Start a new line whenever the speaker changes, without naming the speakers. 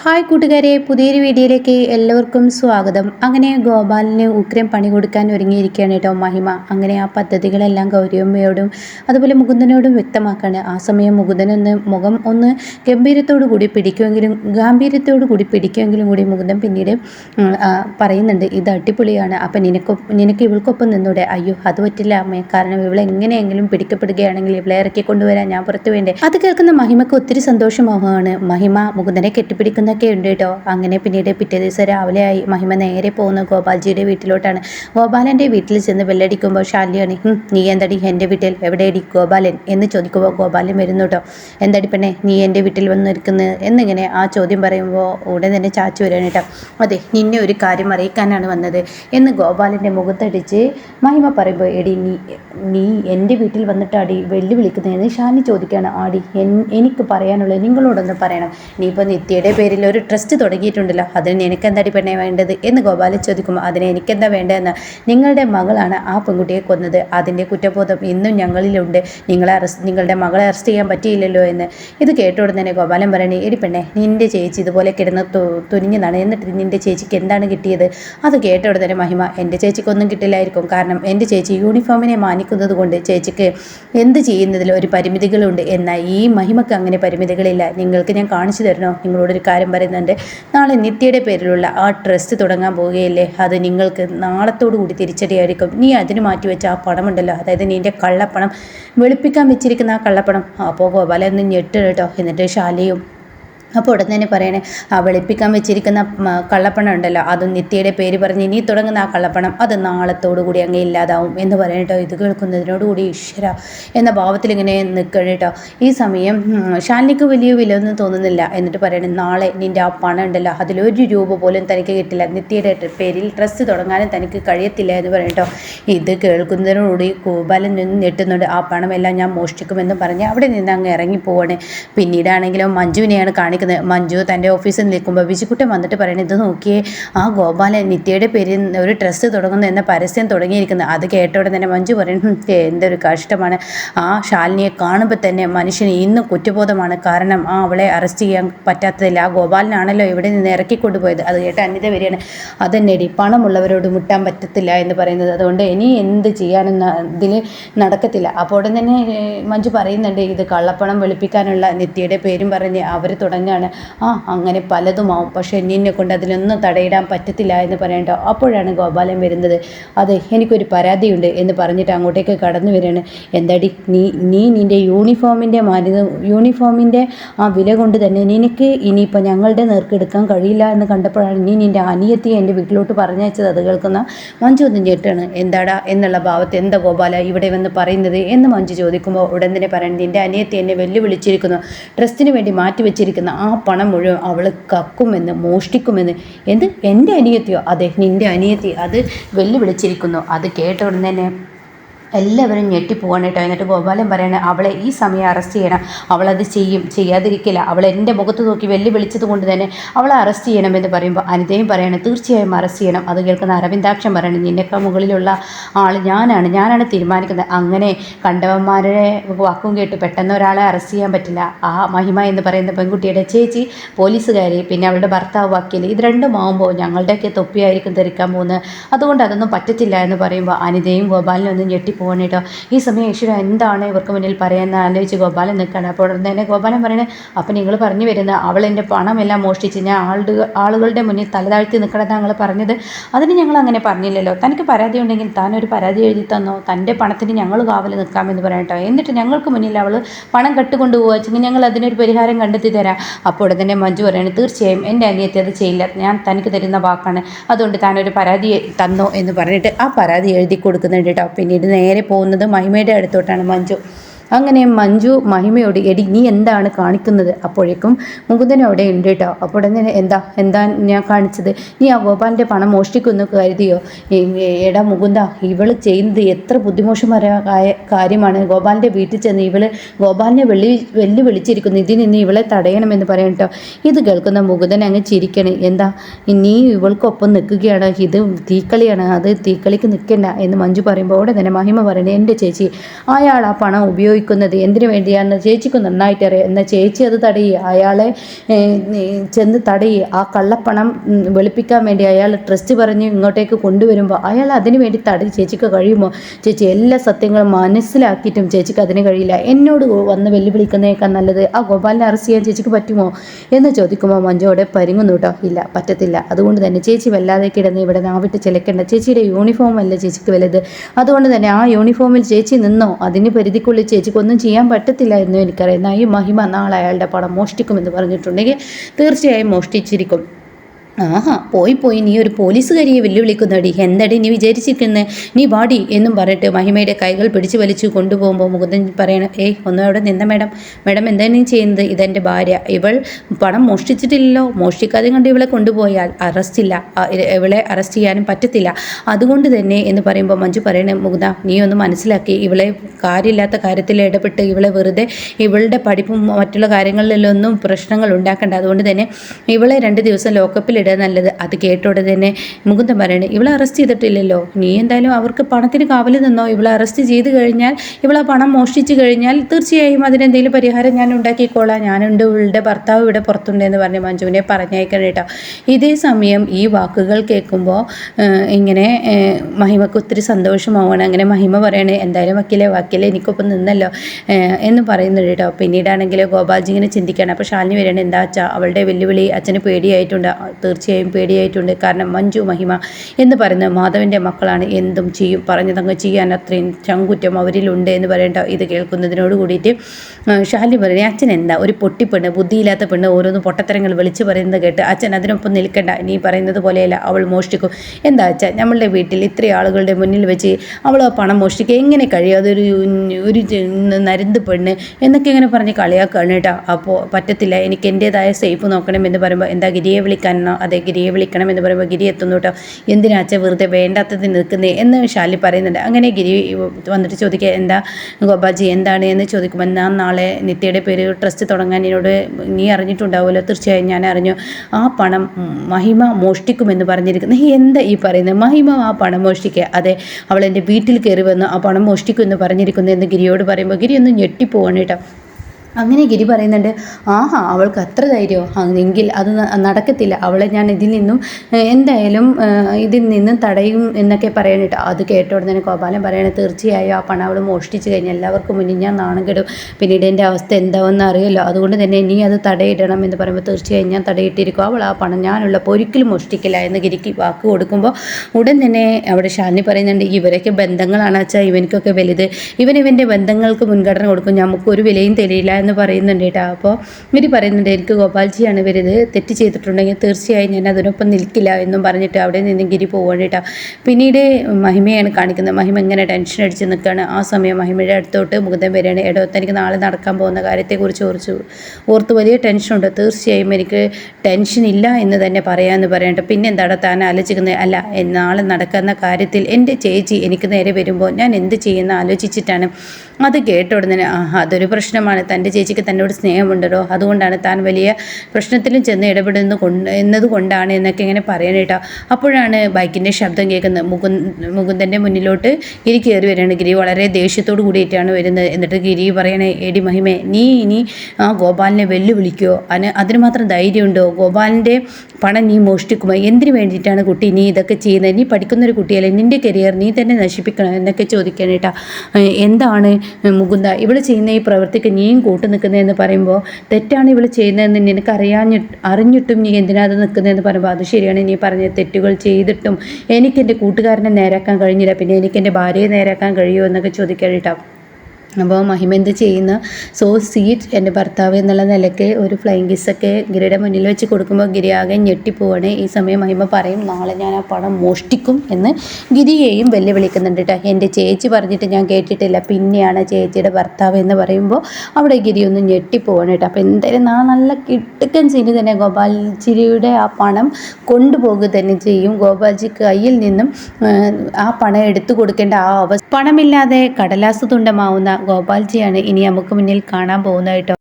Hi കൂട്ടുകാരെ പുതിയൊരു വീഡിയോയിലേക്ക് എല്ലാവർക്കും സ്വാഗതം. അങ്ങനെ ഗോപാലിന് ഉഗ്രം പണി കൊടുക്കാൻ ഒരുങ്ങിയിരിക്കുകയാണ് കേട്ടോ മഹിമ. അങ്ങനെ ആ പദ്ധതികളെല്ലാം ഗൗരിയമ്മയോടും അതുപോലെ മുകുന്ദനോടും വ്യക്തമാക്കാണ്. ആ സമയം മുകുന്ദനൊന്ന് മുഖം ഒന്ന് ഗംഭീരത്തോടു കൂടി പിടിക്കുമെങ്കിലും ഗാംഭീര്യത്തോടു കൂടി പിടിക്കുമെങ്കിലും കൂടി മുകുന്ദൻ പിന്നീട് പറയുന്നുണ്ട് ഇത് അടിപൊളിയാണ്. അപ്പം നിനക്ക് നിനക്ക് ഇവൾക്കൊപ്പം നിന്നൂടെ. അയ്യോ അത് പറ്റില്ല അമ്മേ. കാരണം ഇവളെ എങ്ങനെയെങ്കിലും പിടിക്കപ്പെടുകയാണെങ്കിൽ ഇവളെ ഇറക്കി കൊണ്ടുവരാൻ ഞാൻ പുറത്തു വേണ്ടേ അത് കേൾക്കുന്ന മഹിമക്ക് ഒത്തിരി സന്തോഷമാവുകയാണ്. മഹിമ മുകുന്ദനെ കെട്ടിപ്പിടിക്കുന്ന എന്നൊക്കെ ഉണ്ട് കേട്ടോ. അങ്ങനെ പിന്നീട് പിറ്റേ ദിവസം രാവിലെ ആയി മഹിമ നേരെ പോകുന്ന ഗോപാൽജിയുടെ വീട്ടിലോട്ടാണ്. ഗോപാലന്റെ വീട്ടിൽ ചെന്ന് വെല്ലടിക്കുമ്പോൾ ശാലിയാണ് നീ എന്തടി എന്റെ വീട്ടിൽ? എവിടെയടി ഗോപാലൻ? എന്ന് ചോദിക്കുമ്പോൾ ഗോപാലൻ വരുന്നു കേട്ടോ. എന്തടി പെണ്ണെ നീ എന്റെ വീട്ടിൽ വന്ന് നിൽക്കുന്നത് എന്നിങ്ങനെ ആ ചോദ്യം പറയുമ്പോൾ ഉടൻ തന്നെ ചാച്ചു വരികയാണ് കേട്ടോ. അതെ നിന്നെ ഒരു കാര്യം അറിയിക്കാനാണ് വന്നത്. എന്ന് ഗോപാലന്റെ മുഖത്തടിച്ച് മഹിമ പറയുമ്പോൾ എടി നീ നീ എന്റെ വീട്ടിൽ വന്നിട്ട് വന്നിട്ടാടി വെല്ലുവിളിക്കുന്നതെന്ന് ഷാനി ചോദിക്കുകയാണ്. ആടി എനിക്ക് പറയാനുള്ളത് നിങ്ങളോടൊന്ന് പറയണം. നീ ഇപ്പോൾ നിത്യയുടെ പേരിൽ ഒരു ട്രസ്റ്റ് തുടങ്ങിയിട്ടുണ്ടല്ലോ. അതിന് എനിക്കെന്താടി പെണ്ണെ വേണ്ടത്? എന്ന് ഗോപാലൻ ചോദിക്കുമ്പോൾ അതിന് എനിക്കെന്താ വേണ്ടതെന്ന്? നിങ്ങളുടെ മകളാണ് ആ പെൺകുട്ടിയെ കൊന്നത്. അതിന്റെ കുറ്റബോധം ഇന്നും ഞങ്ങളിലുണ്ട്. നിങ്ങളെ അറസ്റ്റ് നിങ്ങളുടെ മകളെ അറസ്റ്റ് ചെയ്യാൻ പറ്റിയില്ലല്ലോ എന്ന്. ഇത് കേട്ടോടെ തന്നെ ഗോപാലൻ പറയണേ എടി പെണ്ണെ നിന്റെ ചേച്ചി ഇതുപോലെ കിടന്ന് തുനിഞ്ഞതാണ് എന്നിട്ട് നിന്റെ ചേച്ചിക്ക് എന്താണ് കിട്ടിയത്? അത് കേട്ടോടെ തന്നെ മഹിമ എന്റെ ചേച്ചിക്കൊന്നും കിട്ടില്ലായിരിക്കും. കാരണം എന്റെ ചേച്ചി യൂണിഫോമിനെ മാനിക്കുന്നത് കൊണ്ട് ചേച്ചിക്ക് എന്ത് ചെയ്യുന്നതിൽ ഒരു പരിമിതികളുണ്ട്. എന്നാൽ ഈ മഹിമക്ക് അങ്ങനെ പരിമിതികളില്ല. നിങ്ങൾക്ക് ഞാൻ കാണിച്ചു തരണോ? നിങ്ങളോടൊരു കാര്യം കാര്യം പറയുന്നുണ്ട് നാളെ നിത്യയുടെ പേരിലുള്ള ആ ട്രസ്റ്റ് തുടങ്ങാൻ പോവുകയില്ലേ? അത് നിങ്ങൾക്ക് നാളത്തോടു കൂടി തിരിച്ചടിയായിരിക്കും. നീ അതിന് മാറ്റിവെച്ച ആ പണമുണ്ടല്ലോ. അതായത് നിന്റെ കള്ളപ്പണം വെളുപ്പിക്കാൻ വെച്ചിരിക്കുന്ന ആ കള്ളപ്പണം. അപ്പോൾ ഗോപാലൻ ഒന്ന് ഞെട്ടു കേട്ടോ. എന്നിട്ട് ശാലയും അപ്പോൾ ഉടൻ തന്നെ പറയണേ ആ വെളുപ്പിക്കാൻ വെച്ചിരിക്കുന്ന കള്ളപ്പണം ഉണ്ടല്ലോ അത് നിത്യയുടെ പേര് പറഞ്ഞ് ഇനി തുടങ്ങുന്ന ആ കള്ളപ്പണം അത് നാളത്തോടു കൂടി അങ്ങ് ഇല്ലാതാവും എന്ന് പറയട്ടോ ഇത് കേൾക്കുന്നതിനോടുകൂടി ഈശ്വര എന്ന ഭാവത്തിൽ ഇങ്ങനെ നിൽക്കണം ഈ സമയം ഷാലിനിക്ക് വലിയ വില ഒന്നും തോന്നുന്നില്ല എന്നിട്ട് പറയണേ നാളെ നിന്റെ ആ പണം ഉണ്ടല്ലോ അതിലൊരു രൂപ പോലും തനിക്ക് കിട്ടില്ല. നിത്യയുടെ പേരിൽ ഡ്രസ്സ് തുടങ്ങാനും തനിക്ക് കഴിയത്തില്ല എന്ന് പറയട്ടോ ഇത് കേൾക്കുന്നതിനോടുകൂടി കൂബാലൻ നിന്ന് ഞെട്ടുന്നുണ്ട്. ആ പണമെല്ലാം ഞാൻ മോഷ്ടിക്കുമെന്ന് പറഞ്ഞ് അവിടെ നിന്ന് അങ്ങ് ഇറങ്ങിപ്പോവാണ്. പിന്നീടാണെങ്കിലും മഞ്ജുവിനെയാണ് കാണിക്കുന്നത്. കാണിക്കുന്നത്. മഞ്ജു തന്റെ ഓഫീസിൽ നിൽക്കുമ്പോൾ വിജിക്കുട്ടൻ വന്നിട്ട് പറയണത് ഇത് നോക്കിയേ ആ ഗോപാലൻ നിത്യയുടെ പേരിൽ ഒരു ട്രസ്റ്റ് തുടങ്ങുന്നു എന്ന പരസ്യം തുടങ്ങിയിരിക്കുന്നത് അത് കേട്ടോടെ തന്നെ മഞ്ജു പറയും എന്തൊരു കഷ്ടമാണ്. ആ ശാലിനിയെ കാണുമ്പോൾ തന്നെ മനുഷ്യന് ഇന്നും കുറ്റബോധമാണ്. കാരണം ആ അവളെ അറസ്റ്റ് ചെയ്യാൻ പറ്റാത്തതില്ല ആ ഗോപാലനാണല്ലോ ഇവിടെ നിന്ന് ഇറക്കിക്കൊണ്ടുപോയത്. അത് കേട്ട് അന്യത വരികയാണ് അതെന്നെടി പണമുള്ളവരോട് മുട്ടാൻ പറ്റത്തില്ല എന്ന് പറയുന്നത്. അതുകൊണ്ട് ഇനി എന്ത് ചെയ്യാനെന്ന ഇതിൽ നടക്കത്തില്ല. അപ്പോൾ തന്നെ മഞ്ജു പറയുന്നുണ്ട് ഇത് കള്ളപ്പണം വെളുപ്പിക്കാനുള്ള നിത്യയുടെ പേരും പറഞ്ഞ് അവർ തുടങ്ങി പറഞ്ഞാണ് ആ അങ്ങനെ പലതുമാവും. പക്ഷേ നിന്നെ കൊണ്ട് അതിലൊന്നും തടയിടാൻ പറ്റത്തില്ല എന്ന് പറയണ്ടോ? അപ്പോഴാണ് ഗോപാലൻ വരുന്നത്. അതെ എനിക്കൊരു പരാതിയുണ്ട് എന്ന് പറഞ്ഞിട്ട് അങ്ങോട്ടേക്ക് കടന്നു വരികയാണ്. എന്താടി നീ നീ നിന്റെ യൂണിഫോമിന്റെ മരുന്ന് യൂണിഫോമിന്റെ ആ വില കൊണ്ട് തന്നെ നിനക്ക് ഇനിയിപ്പോൾ ഞങ്ങളുടെ നേർക്കെടുക്കാൻ കഴിയില്ല എന്ന് കണ്ടപ്പോഴാണ് നീ നിന്റെ അനിയത്തി എന്റെ വീട്ടിലോട്ട് പറഞ്ഞയച്ചത്. അത് കേൾക്കുന്ന മഞ്ജു ഒന്ന് ഞെട്ടാണ്. എന്താടാ? എന്നുള്ള ഭാവത്ത് എന്താ ഗോപാല ഇവിടെ വന്ന് പറയുന്നത്? എന്ന് മഞ്ജു ചോദിക്കുമ്പോൾ ഉടൻ തന്നെ പറയണം നിന്റെ അനിയത്തി എന്നെ വെല്ലുവിളിച്ചിരിക്കുന്നു. ട്രസ്റ്റിന് വേണ്ടി മാറ്റി വെച്ചിരിക്കുന്ന ആ പണം മുഴുവൻ അവൾ കക്കുമെന്ന് മോഷ്ടിക്കുമെന്ന് എന്ത്? എന്റെ അനിയത്തിയോ? അതെ നിന്റെ അനിയത്തി അത് വെല്ലുവിളിച്ചിരിക്കുന്നു. അത് കേട്ട ഉടനെ എല്ലാവരും ഞെട്ടിപ്പോവാണ് കേട്ടോ. എന്നിട്ട് ഗോപാലൻ പറയണേ അവളെ ഈ സമയം അറസ്റ്റ് ചെയ്യണം. അവളത് ചെയ്യും. ചെയ്യാതിരിക്കില്ല. അവൾ എന്റെ മുഖത്ത് നോക്കി വെല്ലു വിളിച്ചത് കൊണ്ട് തന്നെ അവളെ അറസ്റ്റ് ചെയ്യണം എന്ന് പറയുമ്പോൾ അനിതയും പറയണേ തീർച്ചയായും അറസ്റ്റ് ചെയ്യണം. അത് കേൾക്കുന്ന അരവിന്ദാക്ഷം പറയണേ നിന്നൊക്കെ മുകളിലുള്ള ആൾ ഞാനാണ്. ഞാനാണ് തീരുമാനിക്കുന്നത്. അങ്ങനെ കണ്ടവന്മാരുടെ വാക്കും കേട്ട് പെട്ടെന്ന് ഒരാളെ അറസ്റ്റ് ചെയ്യാൻ പറ്റില്ല. ആ മഹിമ എന്ന് പറയുന്ന പെൺകുട്ടിയുടെ ചേച്ചി പോലീസുകാരി പിന്നെ അവളുടെ ഭർത്താവ് വക്കീൽ ഇത് രണ്ടും ആകുമ്പോൾ ഞങ്ങളുടെയൊക്കെ തൊപ്പിയായിരിക്കും ധരിക്കാൻ പോകുന്നത്. അതുകൊണ്ട് അതൊന്നും പറ്റത്തില്ല എന്ന് പറയുമ്പോൾ അനിതയും ഗോപാലിനും ഒന്ന് ഞെട്ടി പോകണം കേട്ടോ ഈ സമയം യേശുര എന്താണ് ഇവർക്ക് മുന്നിൽ പറയാമെന്ന് ആലോചിച്ച് ഗോപാലൻ നിൽക്കണം അപ്പോൾ ഉടനെ തന്നെ ഗോപാലൻ പറയുന്നത് അപ്പം നിങ്ങൾ പറഞ്ഞു വരുന്ന അവൾ എന്റെ പണമെല്ലാം മോഷ്ടിച്ച് ഞാൻ ആളുടെ ആളുകളുടെ മുന്നിൽ തലതാഴ്ത്തി നിൽക്കണം ഞങ്ങൾ പറഞ്ഞത്. അതിന് ഞങ്ങൾ അങ്ങനെ പറഞ്ഞില്ലല്ലോ. തനിക്ക് പരാതി ഉണ്ടെങ്കിൽ താൻ ഒരു പരാതി എഴുതി തന്നോ? തന്റെ പണത്തിന് ഞങ്ങൾ കാവൽ നിൽക്കാമെന്ന് പറയട്ടോ എന്നിട്ട് ഞങ്ങൾക്ക് മുന്നിൽ അവൾ പണം കെട്ടുകൊണ്ട് വെച്ചെങ്കിൽ ഞങ്ങൾ അതിനൊരു പരിഹാരം കണ്ടെത്തി തരാം. അപ്പോൾ തന്നെ മഞ്ജു പറയുന്നത് തീർച്ചയായും എന്റെ അനിയത്തി അത് ചെയ്യില്ല. ഞാൻ തനിക്ക് തരുന്ന വാക്കാണ്. അതുകൊണ്ട് താനൊരു പരാതി തന്നോ? എന്ന് പറഞ്ഞിട്ട് ആ പരാതി എഴുതി കൊടുക്കുന്നുണ്ട് കേട്ടോ. പിന്നീട് നേരെ നേരെ പോകുന്നത് മഹിമയുടെ അടുത്തോട്ടാണ് മഞ്ജു. അങ്ങനെ മഞ്ജു മഹിമയോട് എടി നീ എന്താണ് കാണിക്കുന്നത്? അപ്പോഴേക്കും മുകുന്ദൻ അവിടെ ഉണ്ട് കേട്ടോ. അപ്പോൾ ഉടനെ എന്താ എന്താ ഞാൻ കാണിച്ചത്? നീ ആ ഗോപാലിന്റെ പണം മോഷ്ടിക്കുന്നു കരുതിയോ? എടാ മുകുന്ദ ഇവൾ ചെയ്യുന്നത് എത്ര ബുദ്ധിമോശമായ കാര്യമാണ്. ഗോപാലിന്റെ വീട്ടിൽ ചെന്ന് ഇവൾ ഗോപാലിനെ വെള്ളി വെല്ലു വിളിച്ചിരിക്കുന്നു ഇതിൽ നിന്ന് ഇവളെ തടയണമെന്ന് പറയാം ഇത് കേൾക്കുന്ന മുകുന്ദൻ അങ്ങ് ചിരിക്കണേ. എന്താ നീ ഇവൾക്കൊപ്പം നിൽക്കുകയാണ്? ഇത് തീക്കളിയാണ്. അത് തീക്കളിക്ക് നിൽക്കണ്ട. എന്ന് മഞ്ജു പറയുമ്പോൾ അവിടെ തന്നെ മഹിമ പറയണേ എന്റെ ചേച്ചി അയാൾ ആ പണം ഉപയോഗിച്ച് ഉപയോഗിക്കുന്നത് എന്തിനു വേണ്ടിയാണ്? ചേച്ചിക്ക് നന്നായിട്ട് അറിയാം എന്നാൽ ചേച്ചി അത് തടയുക അയാളെ ചെന്ന് തടയുക ആ കള്ളപ്പണം വെളുപ്പിക്കാൻ വേണ്ടി അയാൾ ട്രസ്റ്റ് പറഞ്ഞ് ഇങ്ങോട്ടേക്ക് കൊണ്ടുവരുമ്പോൾ അയാൾ അതിനു വേണ്ടി തടയി. ചേച്ചിക്ക് കഴിയുമോ? ചേച്ചി എല്ലാ സത്യങ്ങളും മനസ്സിലാക്കിയിട്ടും ചേച്ചിക്ക് അതിന് കഴിയില്ല. എന്നോട് വന്ന് വെല്ലുവിളിക്കുന്നതിനേക്കാൾ നല്ലത് ആ ഗോപാലിനെ അറസ്റ്റ് ചെയ്യാൻ ചേച്ചിക്ക് പറ്റുമോ? എന്ന് ചോദിക്കുമ്പോൾ മഞ്ജുവോടെ പരിങ്ങുന്നു കേട്ടോ ഇല്ല പറ്റത്തില്ല. അതുകൊണ്ട് തന്നെ ചേച്ചി വല്ലാതെ കിടന്ന് ഇവിടെ നാവിട്ട് ചിലക്കേണ്ട. ചേച്ചിയുടെ യൂണിഫോം അല്ല ചേച്ചിക്ക് വലുത്. അതുകൊണ്ട് തന്നെ ആ യൂണിഫോമിൽ ചേച്ചി നിന്നോ? അതിന് പരിധിക്കുള്ളിൽ ചേച്ചിക്ക് ഒന്നും ചെയ്യാൻ പറ്റത്തില്ല എന്ന് എനിക്കറിയാം ഈ മഹിമ നാളെ അയാളുടെ പണം മോഷ്ടിക്കുമെന്ന് പറഞ്ഞിട്ടുണ്ടെങ്കിൽ തീർച്ചയായും മോഷ്ടിച്ചിരിക്കും. ആഹാ പോയി പോയി നീ ഒരു പോലീസുകാരിയെ വെല്ലുവിളിക്കുന്നടി. എന്തടി നീ വിചാരിച്ചിരിക്കുന്നത് നീ വാടി എന്നും പറഞ്ഞിട്ട് മഹിമയുടെ കൈകൾ പിടിച്ചു വലിച്ചു കൊണ്ടുപോകുമ്പോൾ മുകുന്ദൻ പറയണം ഏയ് ഒന്നും അവിടെ നിന്ന മേഡം. മേഡം എന്താണ് നീ ചെയ്യുന്നത്? ഇതെന്റെ ഭാര്യ. ഇവൾ പണം മോഷ്ടിച്ചിട്ടില്ലല്ലോ. മോഷ്ടിക്കാതെ കണ്ട് ഇവളെ കൊണ്ടുപോയാൽ അറസ്റ്റില്ല. ഇവളെ അറസ്റ്റ് ചെയ്യാനും പറ്റത്തില്ല. അതുകൊണ്ട് തന്നെ എന്ന് പറയുമ്പോൾ മഞ്ജു പറയണേ മുകുന്ദ നീ ഒന്ന് മനസ്സിലാക്കി. ഇവളെ കാര്യമില്ലാത്ത കാര്യത്തിൽ ഇടപെട്ട് ഇവളെ വെറുതെ ഇവളുടെ പഠിപ്പും മറ്റുള്ള കാര്യങ്ങളിലൊന്നും പ്രശ്നങ്ങൾ ഉണ്ടാക്കേണ്ട. അതുകൊണ്ട് തന്നെ ഇവളെ രണ്ട് ദിവസം ലോക്കപ്പിൽ ഇടുക നല്ലത്. അത് കേട്ടോടെ തന്നെ മുകുന്ദൻ പറയണേ ഇവളെ അറസ്റ്റ് ചെയ്തിട്ടില്ലല്ലോ. നീ എന്തായാലും അവർക്ക് പണത്തിന് കാവൽ നിന്നോ? ഇവളെ അറസ്റ്റ് ചെയ്ത് കഴിഞ്ഞാൽ ഇവളെ പണം മോഷ്ടിച്ചു കഴിഞ്ഞാൽ തീർച്ചയായും അതിനെന്തെങ്കിലും പരിഹാരം ഞാൻ ഉണ്ടാക്കിക്കോളാം. ഞാനുണ്ട് ഇവളുടെ ഭർത്താവ് ഇവിടെ പുറത്തുണ്ട് എന്ന് പറഞ്ഞ് മഞ്ജുവിനെ പറഞ്ഞയക്കണം കേട്ടോ. ഇതേ സമയം ഈ വാക്കുകൾ കേൾക്കുമ്പോൾ ഇങ്ങനെ മഹിമക്ക് ഒത്തിരി സന്തോഷമാവണം അങ്ങനെ മഹിമ പറയണേ എന്തായാലും വക്കീലെ വക്കീലെ എനിക്കൊപ്പം നിന്നല്ലോ എന്ന് പറയുന്നുണ്ട് കേട്ടോ. പിന്നീടാണെങ്കിൽ ഗോപാൽജി ഇങ്ങനെ ചിന്തിക്കണം അപ്പോൾ ഷാലിനി വരണേ എന്താ അച്ഛാ അവളുടെ വെല്ലുവിളി അച്ഛന് പേടിയായിട്ടുണ്ട്. തീർച്ചയായും പേടിയായിട്ടുണ്ട്. കാരണം മഞ്ജു മഹിമ എന്ന് പറയുന്ന മാധവന്റെ മക്കളാണ് എന്തും ചെയ്യും പറഞ്ഞതങ്ങ് ചെയ്യാൻ അത്രയും ചങ്കുറ്റം അവരിലുണ്ട് എന്ന് പറയേണ്ട ഇത് കേൾക്കുന്നതിനോട് കൂടിയിട്ട് ഷാലി പറയുന്നത് അച്ഛൻ എന്താ? ഒരു പൊട്ടിപ്പെണ്ണ് ബുദ്ധിയില്ലാത്ത പെണ്ണ് ഓരോന്ന് പൊട്ടത്തരങ്ങൾ വിളിച്ച് പറയുന്നത് കേട്ട് അച്ഛൻ അതിനൊപ്പം നിൽക്കണ്ട. നീ പറയുന്നത് പോലെയല്ല അവൾ മോഷ്ടിക്കും. എന്താ അച്ഛൻ നമ്മളുടെ വീട്ടിൽ ഇത്രയും ആളുകളുടെ മുന്നിൽ വെച്ച് അവൾ പണം മോഷ്ടിക്കുക എങ്ങനെ കഴിയും? അതൊരു ഒരു നരുന്ത് പെണ്ണ് എന്നൊക്കെ ഇങ്ങനെ പറഞ്ഞ് കളിയാക്കുകയാണ് കേട്ടോ. അപ്പോൾ പറ്റത്തില്ല എനിക്ക് എന്റേതായ സേഫ് നോക്കണം എന്ന് പറയുമ്പോൾ എന്താ ഗിരിയെ വിളിക്കാനോ അതെ ഗിരിയെ വിളിക്കണം എന്ന് പറയുമ്പോൾ ഗിരി എത്തുന്നു കേട്ടോ. എന്തിനാച്ച വെറുതെ വേണ്ടാത്തത് നിൽക്കുന്നേ എന്ന് ശാലി പറയുന്നുണ്ട്. അങ്ങനെ ഗിരി വന്നിട്ട് ചോദിക്കുക എന്താ ഗോപാജി എന്താണ്? എന്ന് ചോദിക്കുമ്പോൾ ഞാൻ നാളെ നിത്യയുടെ പേര് ട്രസ്റ്റ് തുടങ്ങാൻ എന്നോട് നീ അറിഞ്ഞിട്ടുണ്ടാവുമല്ലോ? തീർച്ചയായും ഞാൻ അറിഞ്ഞു. ആ പണം മഹിമ മോഷ്ടിക്കുമെന്ന് പറഞ്ഞിരിക്കുന്നത് എന്താ ഈ പറയുന്നത്? മഹിമ ആ പണം മോഷ്ടിക്കുക. അതെ അവൾ എന്റെ വീട്ടിൽ കയറി വന്ന് ആ പണം മോഷ്ടിക്കുമെന്ന് പറഞ്ഞിരിക്കുന്നു എന്ന് ഗിരിയോട് പറയുമ്പോൾ ഗിരി ഒന്ന് ഞെട്ടിപ്പോവാണ് കേട്ടോ. അങ്ങനെ ഗിരി പറയുന്നുണ്ട് ആഹാ അവൾക്ക് അത്ര ധൈര്യമോ? എങ്കിൽ അത് നടക്കത്തില്ല. അവളെ ഞാൻ ഇതിൽ നിന്നും എന്തായാലും ഇതിൽ നിന്നും തടയും എന്നൊക്കെ പറയാനിട്ട് അത് കേട്ട ഉടനെ ഗോപാലൻ പറയണേ തീർച്ചയായും ആ പണം അവൾ മോഷ്ടിച്ച് കഴിഞ്ഞാൽ എല്ലാവർക്കും മുന്നിൽ ഞാൻ നാണം കെടും. പിന്നീട് എന്റെ അവസ്ഥ എന്താവെന്ന് അറിയല്ലോ. അതുകൊണ്ട് തന്നെ ഇനി അത് തടയിടണം എന്ന് പറയുമ്പോൾ തീർച്ചയായും ഞാൻ തടയിട്ടിരിക്കും. അവൾ ആ പണം ഞാനുള്ളപ്പോൾ ഒരിക്കലും മോഷ്ടിക്കില്ല എന്ന് ഗിരിക്ക് വാക്ക് കൊടുക്കുമ്പോൾ ഉടൻ തന്നെ അവിടെ ഷാനി പറയുന്നുണ്ട് ഇവരൊക്കെ ബന്ധങ്ങളാണ് വെച്ചാൽ ഇവനക്കൊക്കെ വലുത്. ഇവൻ ഇവന്റെ ബന്ധങ്ങൾക്ക് മുൻഗണന കൊടുക്കും. നമുക്ക് ഒരു വിലയും തെളിയില്ല എന്ന് പറയുന്നുണ്ട് കേട്ടോ. അപ്പോൾ ഇവർ പറയുന്നുണ്ട് എനിക്ക് ഗോപാൽജിയാണ് ഇവരിത് തെറ്റ് ചെയ്തിട്ടുണ്ടെങ്കിൽ തീർച്ചയായും ഞാൻ അതിനൊപ്പം നിൽക്കില്ല എന്നും പറഞ്ഞിട്ട് അവിടെ നിന്ന് ഗിരി പോവാണ് കേട്ടോ. പിന്നീട് മഹിമയാണ് കാണിക്കുന്നത്. മഹിമ ഇങ്ങനെ ടെൻഷൻ അടിച്ച് നിൽക്കുകയാണ്. ആ സമയം മഹിമയുടെ അടുത്തോട്ട് മുഖം വരികയാണ്. എടോ എനിക്ക് നാളെ നടക്കാൻ പോകുന്ന കാര്യത്തെക്കുറിച്ച് ഓർച്ച് ഓർത്ത് വലിയ ടെൻഷനുണ്ട് തീർച്ചയായും എനിക്ക് ടെൻഷൻ ഇല്ല എന്ന് തന്നെ പറയാമെന്ന് പറയട്ടെ പിന്നെ എന്താണ് താൻ ആലോചിക്കുന്നത്? അല്ല നാളെ നടക്കുന്ന കാര്യത്തിൽ എന്റെ ചേച്ചി എനിക്ക് നേരെ വരുമ്പോൾ ഞാൻ എന്ത് ചെയ്യുന്ന ആലോചിച്ചിട്ടാണ്. അത് കേട്ട ഉടനെ അതൊരു പ്രശ്നമാണ്. തന്റെ ചേച്ചിക്ക് തന്നോട് സ്നേഹമുണ്ടല്ലോ അതുകൊണ്ടാണ് താൻ വലിയ പ്രശ്നത്തിലും ചെന്ന് ഇടപെടുന്ന കൊണ്ട് എന്നതുകൊണ്ടാണ് എന്നൊക്കെ ഇങ്ങനെ പറയണേട്ടോ അപ്പോഴാണ് ബൈക്കിന്റെ ശബ്ദം കേൾക്കുന്നത്. മുകുന്ദ് മുകുന്ദന്റെ മുന്നിലോട്ട് ഗിരി കയറി വരികയാണ്. ഗിരി വളരെ ദേഷ്യത്തോട് കൂടിയിട്ടാണ് വരുന്നത്. എന്നിട്ട് ഗിരി പറയണേ എടി മഹിമേ നീ ഇനി ആ ഗോപാലിനെ വെല്ലുവിളിക്കുമോ അതിന് അതിന് മാത്രം ധൈര്യമുണ്ടോ? ഗോപാലിന്റെ പണം നീ മോഷ്ടിക്കുമോ? എന്തിനു വേണ്ടിയിട്ടാണ് കുട്ടി നീ ഇതൊക്കെ ചെയ്യുന്നത്? നീ പഠിക്കുന്നൊരു കുട്ടിയല്ലേ. നിന്റെ കരിയർ നീ തന്നെ നശിപ്പിക്കണം എന്നൊക്കെ ചോദിക്കാനേട്ടാ എന്താണ് മുകുന്ദ? ഇവൾ ചെയ്യുന്ന ഈ പ്രവൃത്തിക്ക് നീയും കൂട്ടു. നിൽക്കുന്നതെന്ന് പറയുമ്പോൾ തെറ്റാണ് ഇവൾ ചെയ്യുന്നതെന്ന് നിനക്ക് അറിയാഞ്ഞി അറിഞ്ഞിട്ടും നീ എന്തിനാ അത് നിൽക്കുന്നതെന്ന് പറയുമ്പോൾ അത് ശരിയാണ്. നീ പറഞ്ഞ തെറ്റുകൾ ചെയ്തിട്ടും എനിക്കെന്റെ കൂട്ടുകാരനെ നേരാക്കാൻ കഴിഞ്ഞില്ല. പിന്നെ എനിക്കെന്റെ ഭാര്യയെ നേരാക്കാൻ കഴിയുമോ എന്നൊക്കെ ചോദിക്കാൻ കേട്ടോ അപ്പോൾ മഹിമ എന്ത് ചെയ്യുന്ന? സോ സീറ്റ് എന്റെ ഭർത്താവ് എന്നുള്ള നിലയ്ക്ക് ഒരു ഫ്ലൈങ് കിസ്സൊക്കെ ഗിരിയുടെ മുന്നിൽ വെച്ച് കൊടുക്കുമ്പോൾ ഗിരി ആകെ ഞെട്ടിപ്പോവാണ്. ഈ സമയം മഹിമ പറയും നാളെ ഞാൻ ആ പണം മോഷ്ടിക്കും എന്ന് ഗിരിയെയും വെല്ലുവിളിക്കുന്നുണ്ട് കേട്ടോ എന്റെ ചേച്ചി പറഞ്ഞിട്ട് ഞാൻ കേട്ടിട്ടില്ല. പിന്നെയാണ് ചേച്ചിയുടെ ഭർത്താവ് എന്ന് പറയുമ്പോൾ അവിടെ ഗിരി ഒന്ന് ഞെട്ടിപ്പോവാണ് കേട്ടോ അപ്പോൾ എന്തായാലും നാളെ നല്ല കിട്ടുക്കൻ സീനി തന്നെ. ഗോപാൽജിയുടെ ആ പണം കൊണ്ടുപോകുക തന്നെ ചെയ്യും. ഗോപാൽജി കയ്യിൽ നിന്നും ആ പണം എടുത്തു കൊടുക്കേണ്ട ആ അവസ്ഥ. പണമില്ലാതെ കടലാസ് തുണ്ടമാവുന്ന ഗോപാൽജിയാണ് ഇനി നമുക്ക് മുന്നിൽ കാണാൻ പോകുന്നത് കേട്ടോ